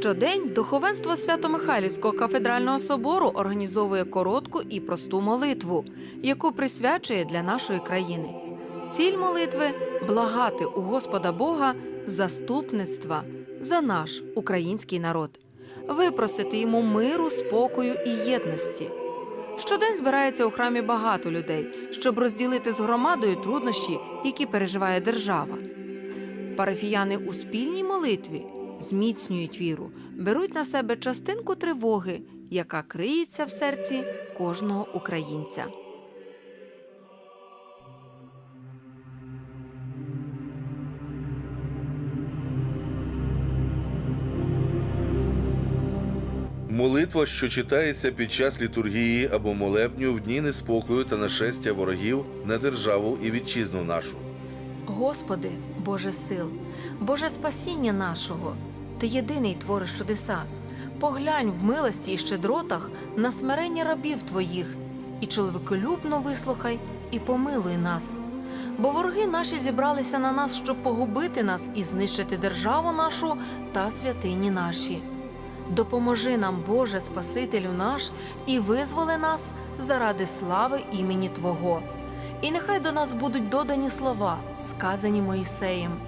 Щодень духовенство Свято-Михайлівського кафедрального собору організовує коротку і просту молитву, яку присвячує для нашої країни. Ціль молитви благати у Господа Бога заступництва за наш український народ, випросити йому миру, спокою і єдності. Щодень збирається у храмі багато людей, щоб розділити з громадою труднощі, які переживає держава. Парафіяни у спільній молитві зміцнюють віру, беруть на себе частинку тривоги, яка криється в серці кожного українця. Молитва, що читається під час літургії або молебню в дні неспокою та нашестя ворогів на державу і вітчизну нашу. Господи, Боже сил, Боже спасіння нашого, Ти єдиний твориш чудеса. Поглянь в милості і щедротах на смирення рабів Твоїх, і чоловіколюбно вислухай і помилуй нас. Бо вороги наші зібралися на нас, щоб погубити нас і знищити державу нашу та святині наші. Допоможи нам, Боже, Спасителю наш, і визволи нас заради слави імені Твого. І нехай до нас будуть додані слова, сказані Моїсеєм.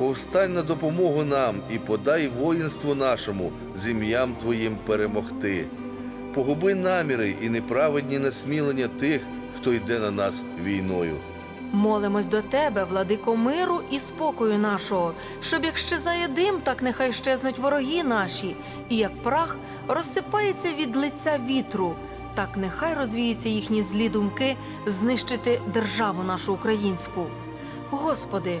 Повстань на допомогу нам і подай воїнству нашому з ім'ям Твоїм перемогти. Погуби наміри і неправедні насмілення тих, хто йде на нас війною. Молимось до тебе, владико миру і спокою нашого, щоб як щезає дим, так нехай щезнуть вороги наші, і як прах розсипається від лиця вітру, так нехай розвіються їхні злі думки знищити державу нашу українську. Господи,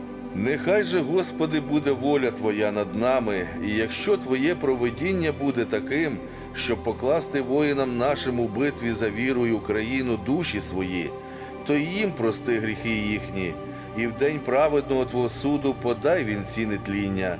Нехай же, Господи, буде воля Твоя над нами, і якщо Твоє провидіння буде таким, щоб покласти воїнам нашим у битві за віру і Україну душі свої, то їм прости гріхи їхні, і в день праведного Твого суду подай вінці нетління.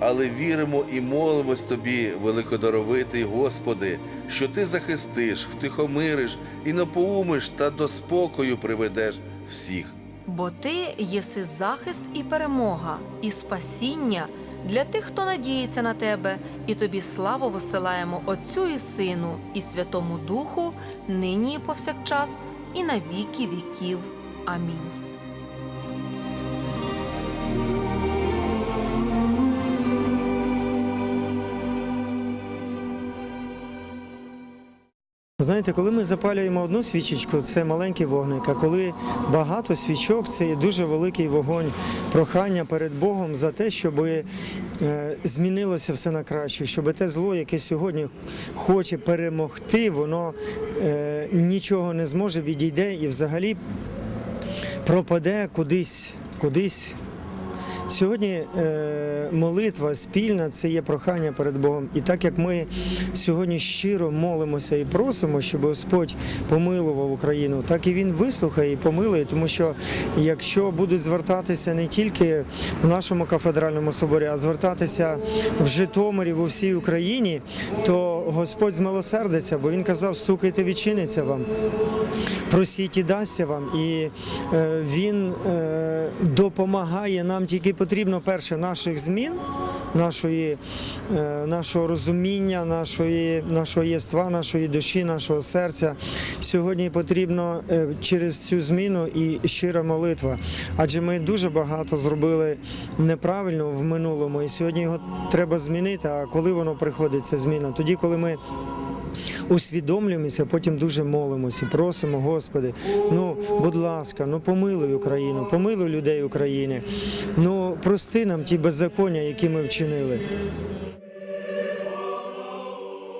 Але віримо і молимось Тобі, великодаровитий Господи, що Ти захистиш, втихомириш і напоумиш та до спокою приведеш всіх. Бо ти єси захист і перемога, і спасіння для тих, хто надіється на тебе, і тобі славу висилаємо Отцю і Сину, і Святому Духу, нині і повсякчас, і на віки віків. Амінь. Знаєте, коли ми запалюємо одну свічечку, це маленький вогник. А коли багато свічок, це є дуже великий вогонь прохання перед Богом за те, щоб е, змінилося все на краще, щоб те зло, яке сьогодні хоче перемогти, воно е, нічого не зможе, відійде і взагалі пропаде кудись, кудись. Сьогодні е, молитва спільна це є прохання перед Богом. І так як ми сьогодні щиро молимося і просимо, щоб Господь помилував Україну, так і Він вислухає і помилує, тому що якщо будуть звертатися не тільки в нашому кафедральному соборі, а звертатися в Житомирі, в усій Україні, то Господь змилосердиться, бо Він казав, стукайте, відчиниться вам просіть і дасться вам. І е, він е, допомагає нам тільки потрібно перше наших змін. Нашої, е, нашого розуміння, нашої, нашого єства, нашої душі, нашого серця сьогодні потрібно е, через цю зміну і щира молитва. Адже ми дуже багато зробили неправильно в минулому, і сьогодні його треба змінити. А коли воно приходить, ця зміна? Тоді, коли ми усвідомлюємося, потім дуже молимося, просимо, Господи, ну, будь ласка, ну помилуй Україну, помилуй людей України. Ну, прости нам ті беззаконня, які ми вчинили.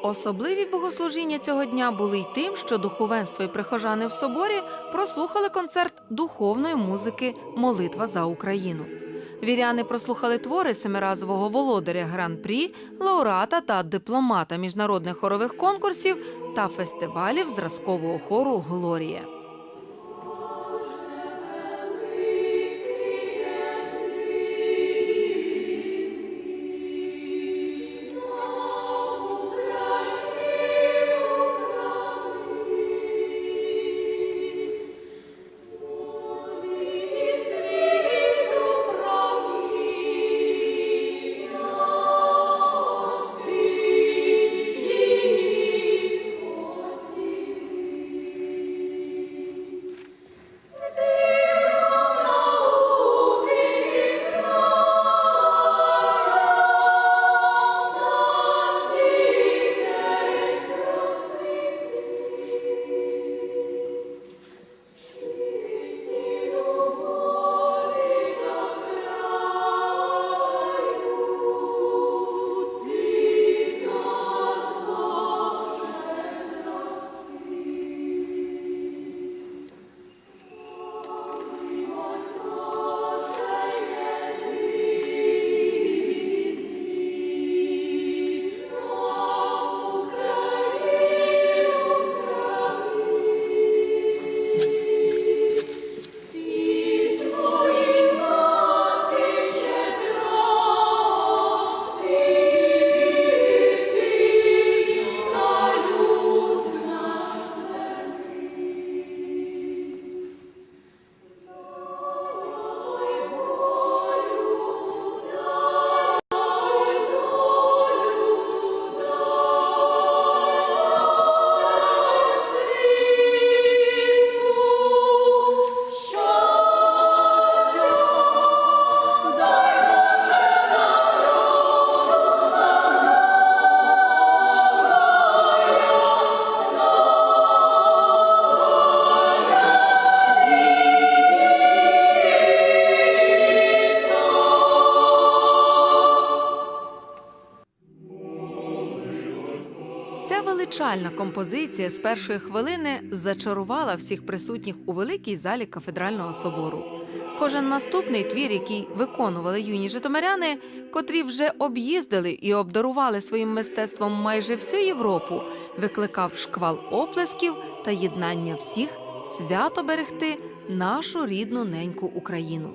Особливі богослужіння цього дня були й тим, що духовенство і прихожани в соборі прослухали концерт духовної музики Молитва за Україну. Віряни прослухали твори семиразового володаря гран-прі, лауреата та дипломата міжнародних хорових конкурсів та фестивалів зразкового хору Глорія. Величальна композиція з першої хвилини зачарувала всіх присутніх у великій залі кафедрального собору. Кожен наступний твір, який виконували юні житомиряни, котрі вже об'їздили і обдарували своїм мистецтвом майже всю Європу, викликав шквал оплесків та єднання всіх свято берегти нашу рідну неньку Україну.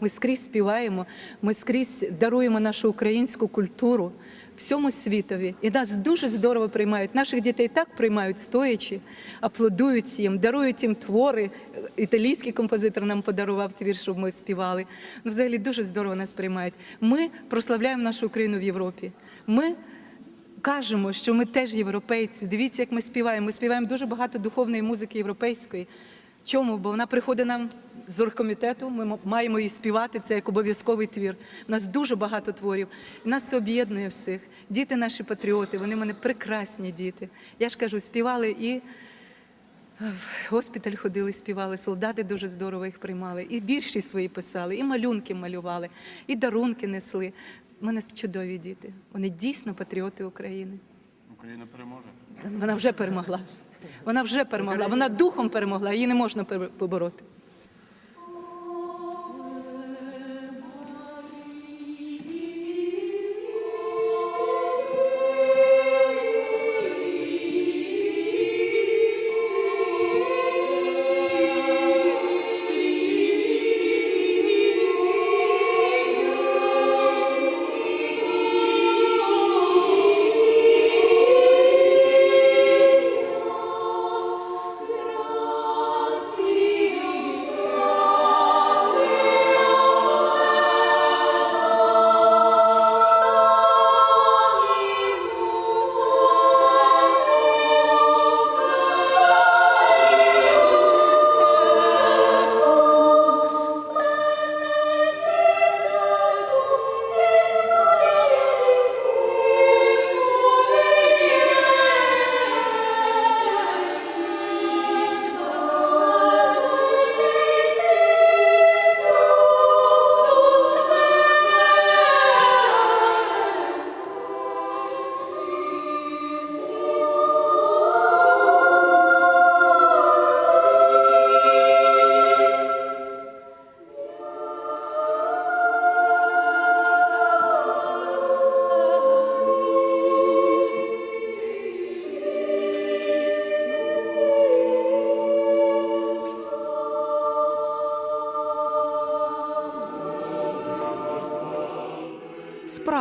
Ми скрізь співаємо, ми скрізь даруємо нашу українську культуру всьому світові. І нас дуже здорово приймають. Наших дітей так приймають стоячи, аплодують їм, дарують їм твори. Італійський композитор нам подарував твір, щоб ми співали. Ну, взагалі дуже здорово нас приймають. Ми прославляємо нашу Україну в Європі. Ми кажемо, що ми теж європейці. Дивіться, як ми співаємо. Ми співаємо дуже багато духовної музики європейської. Чому? Бо вона приходить нам з оргкомітету, ми маємо її співати, це як обов'язковий твір. У нас дуже багато творів. Нас це об'єднує всіх. Діти наші патріоти, вони в мене прекрасні діти. Я ж кажу, співали і в госпіталь ходили, співали, солдати дуже здорово їх приймали, і вірші свої писали, і малюнки малювали, і дарунки несли. У мене чудові діти. Вони дійсно патріоти України. Україна переможе. Вона вже перемогла. Вона вже перемогла. Вона духом перемогла, її не можна побороти.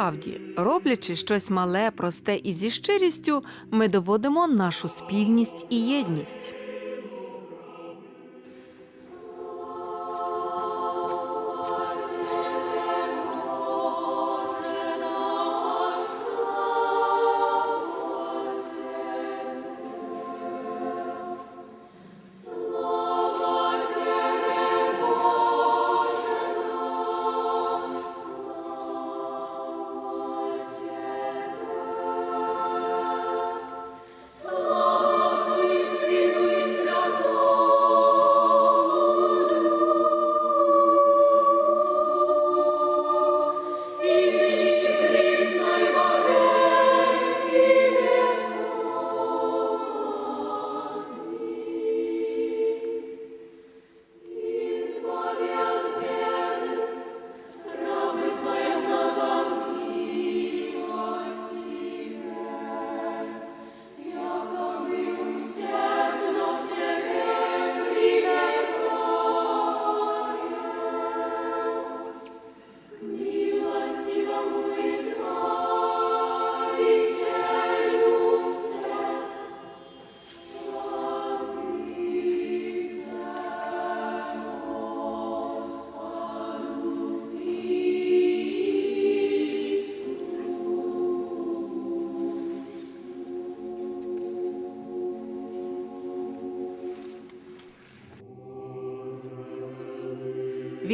Справді, роблячи щось мале, просте і зі щирістю, ми доводимо нашу спільність і єдність.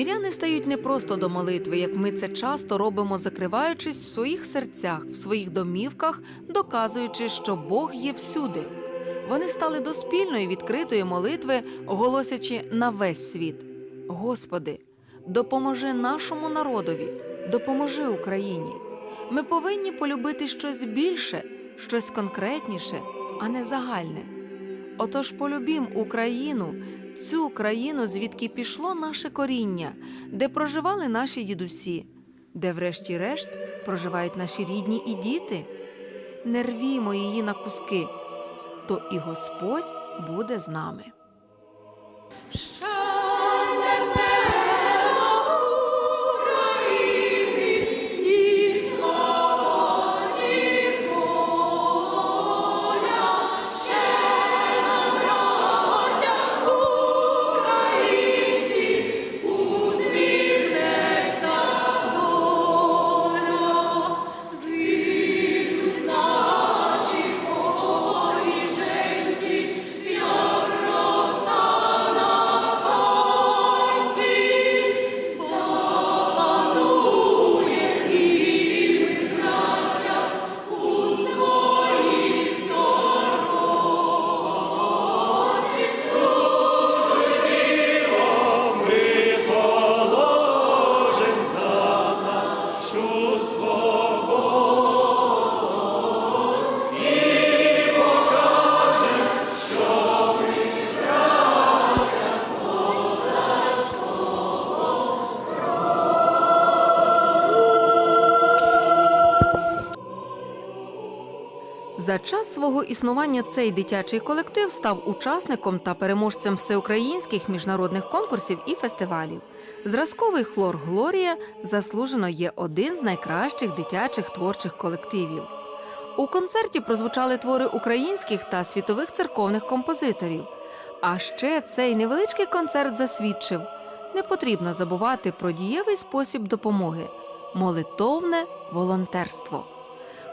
Віряни стають не просто до молитви, як ми це часто робимо, закриваючись в своїх серцях, в своїх домівках, доказуючи, що Бог є всюди. Вони стали до спільної відкритої молитви, оголосячи на весь світ: Господи, допоможи нашому народові, допоможи Україні. Ми повинні полюбити щось більше, щось конкретніше, а не загальне. Отож полюбім Україну, цю країну, звідки пішло наше коріння, де проживали наші дідусі, де, врешті-решт, проживають наші рідні і діти. Не рвімо її на куски, то і Господь буде з нами. За час свого існування цей дитячий колектив став учасником та переможцем всеукраїнських міжнародних конкурсів і фестивалів. Зразковий хлор Глорія заслужено є один з найкращих дитячих творчих колективів. У концерті прозвучали твори українських та світових церковних композиторів. А ще цей невеличкий концерт засвідчив: не потрібно забувати про дієвий спосіб допомоги молитовне волонтерство.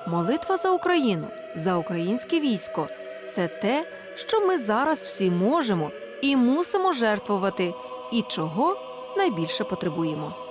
Молитва за Україну, за українське військо це те, що ми зараз всі можемо і мусимо жертвувати, і чого найбільше потребуємо.